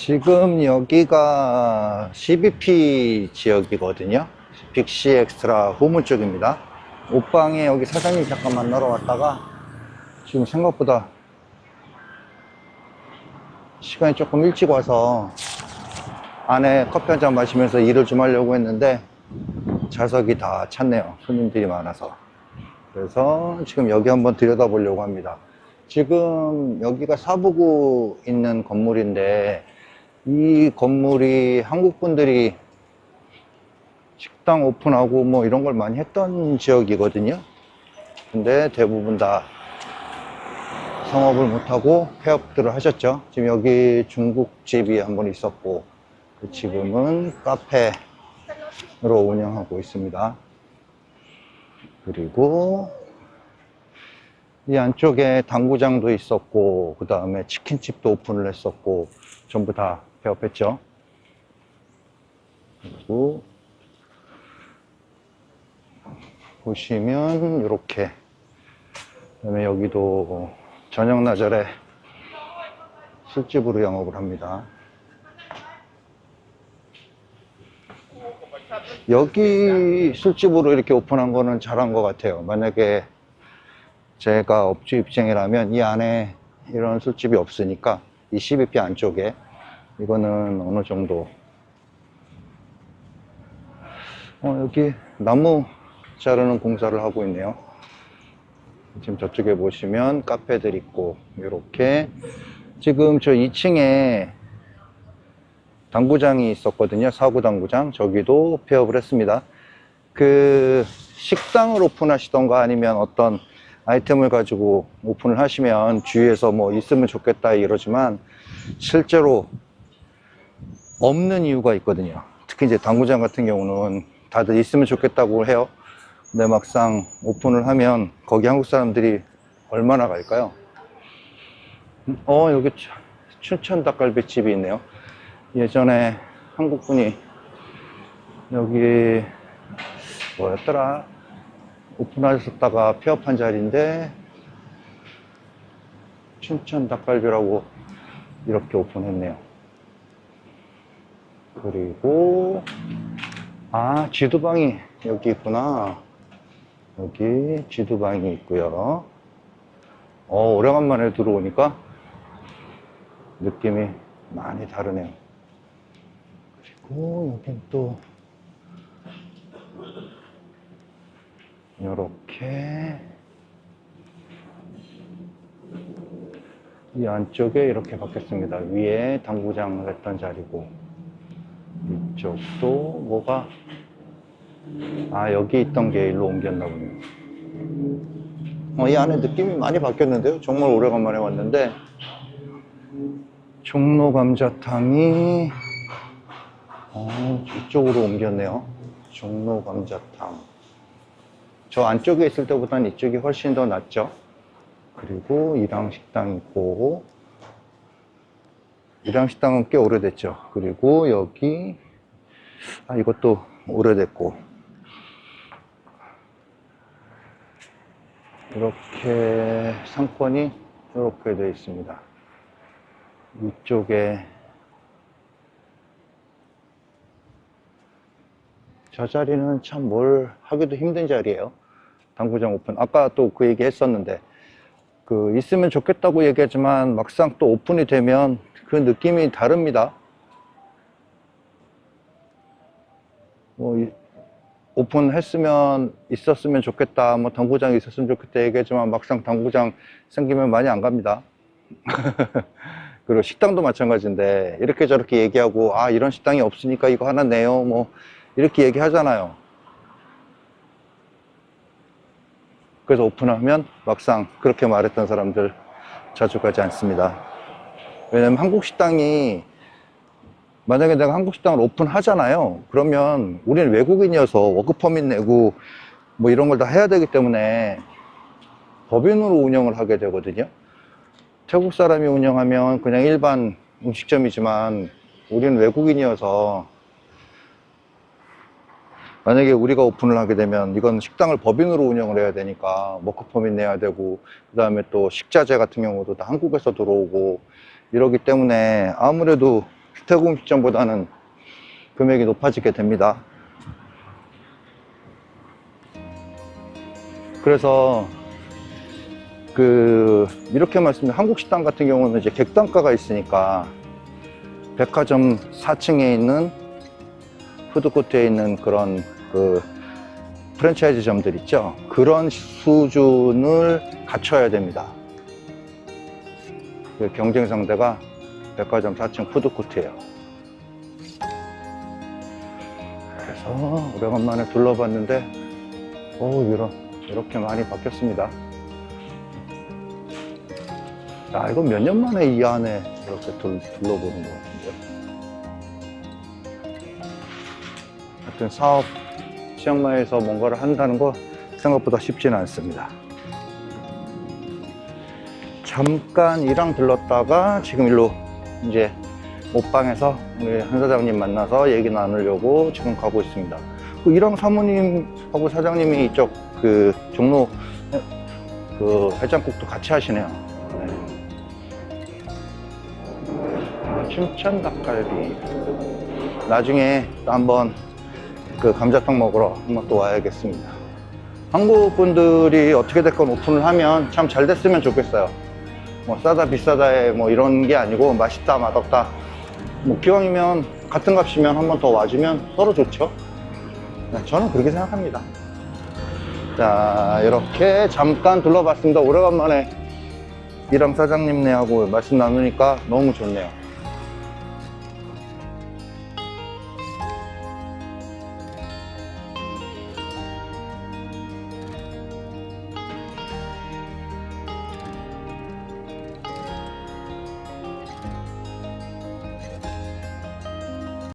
지금 여기가 CBP 지역이거든요. 빅시 엑스트라 후문 쪽입니다. 옷방에 여기 사장님 잠깐 만나러 왔다가 지금 생각보다 시간이 조금 일찍 와서 안에 커피 한 잔 마시면서 일을 좀 하려고 했는데 좌석이 다 찼네요. 손님들이 많아서. 그래서 지금 여기 한번 들여다보려고 합니다. 지금 여기가 사부구 있는 건물인데 이 건물이 한국 분들이 식당 오픈하고 뭐 이런 걸 많이 했던 지역이거든요. 근데 대부분 다 성업을 못하고 폐업들을 하셨죠. 지금 여기 중국집이 한 번 있었고 그 지금은 카페로 운영하고 있습니다. 그리고 이 안쪽에 당구장도 있었고 그 다음에 치킨집도 오픈을 했었고 전부 다 폐업했죠. 그리고 보시면 이렇게 그다음에 여기도 저녁 나절에 술집으로 영업을 합니다. 여기 술집으로 이렇게 오픈한 거는 잘한 것 같아요. 만약에 제가 업주 입장이라면 이 안에 이런 술집이 없으니까 이 CBP 안쪽에 이거는 어느 정도 어, 여기 나무 자르는 공사를 하고 있네요. 지금 저쪽에 보시면 카페들 있고 이렇게 지금 저 2층에 당구장이 있었거든요. 사구 당구장. 저기도 폐업을 했습니다. 그 식당을 오픈하시던가 아니면 어떤 아이템을 가지고 오픈을 하시면 주위에서 뭐 있으면 좋겠다 이러지만 실제로 없는 이유가 있거든요. 특히 이제 당구장 같은 경우는 다들 있으면 좋겠다고 해요. 근데 막상 오픈을 하면 거기 한국 사람들이 얼마나 갈까요? 어, 여기 춘- 춘천 닭갈비집이 있네요. 예전에 한국 분이 여기 뭐였더라? 오픈하셨다가 폐업한 자리인데 춘천 닭갈비라고 이렇게 오픈했네요. 그리고 아 지두방이 여기 있구나. 여기 지두방이 있고요. 어 오래간만에 들어오니까 느낌이 많이 다르네요. 그리고 여긴 또 이렇게 이 안쪽에 이렇게 바뀌었습니다. 위에 당구장을 했던 자리고 이쪽도 뭐가 아 여기 있던 게 일로 옮겼나 보네요. 어, 이 안에 느낌이 많이 바뀌었는데요. 정말 오래간만에 왔는데 종로 감자탕이 어, 이쪽으로 옮겼네요. 종로 감자탕. 저 안쪽에 있을 때보다는 이쪽이 훨씬 더 낫죠. 그리고 이랑 식당 있고 이랑 식당은 꽤 오래됐죠. 그리고 여기 아 이것도 오래됐고 이렇게 상권이 이렇게 되어 있습니다. 이쪽에 저 자리는 참 뭘 하기도 힘든 자리예요. 당구장 오픈. 아까 또 그 얘기 했었는데, 그, 있으면 좋겠다고 얘기하지만 막상 또 오픈이 되면 그 느낌이 다릅니다. 뭐, 이- 오픈했으면 있었으면 좋겠다, 뭐 당구장 있었으면 좋겠다 얘기하지만 막상 당구장 생기면 많이 안 갑니다. 그리고 식당도 마찬가지인데 이렇게 저렇게 얘기하고 아 이런 식당이 없으니까 이거 하나 내요 뭐 이렇게 얘기하잖아요. 그래서 오픈하면 막상 그렇게 말했던 사람들 자주 가지 않습니다. 왜냐면 한국 식당이 만약에 내가 한국 식당을 오픈하잖아요. 그러면 우리는 외국인이어서 워크퍼밋 내고 뭐 이런 걸 다 해야 되기 때문에 법인으로 운영을 하게 되거든요. 태국 사람이 운영하면 그냥 일반 음식점이지만 우리는 외국인이어서 만약에 우리가 오픈을 하게 되면 이건 식당을 법인으로 운영을 해야 되니까 워크퍼밋 내야 되고 그 다음에 또 식자재 같은 경우도 다 한국에서 들어오고 이러기 때문에 아무래도 태국 음식점보다는 금액이 높아지게 됩니다. 그래서 그 이렇게 말씀드리면 한국 식당 같은 경우는 이제 객단가가 있으니까 백화점 4층에 있는 푸드코트에 있는 그런 그 프랜차이즈점들 있죠. 그런 수준을 갖춰야 됩니다. 그 경쟁 상대가 백화점 4층 푸드코트예요. 그래서 오래간만에 둘러봤는데, 오 이런 이렇게 많이 바뀌었습니다. 야, 이거 몇년 만에 이 안에 이렇게 둘, 둘러보는 것 같은데. 하여튼 사업 치앙마이에서 뭔가를 한다는 거 생각보다 쉽지는 않습니다. 잠깐 일랑 들렀다가 지금 일로 이제 옷방에서 우리 한 사장님 만나서 얘기 나누려고 지금 가고 있습니다. 그 일랑 사모님하고 사장님이 이쪽 그 종로 그 해장국도 같이 하시네요. 네. 춘천 닭갈비. 나중에 또 한번 그 감자탕 먹으러 한번 또 와야겠습니다. 한국 분들이 어떻게 됐건 오픈을 하면 참 잘 됐으면 좋겠어요. 뭐 싸다 비싸다에 뭐 이런 게 아니고 맛있다 맛없다. 뭐 기왕이면 같은 값이면 한 번 더 와주면 서로 좋죠. 네, 저는 그렇게 생각합니다. 자 이렇게 잠깐 둘러봤습니다. 오래간만에 이랑 사장님네하고 말씀 나누니까 너무 좋네요.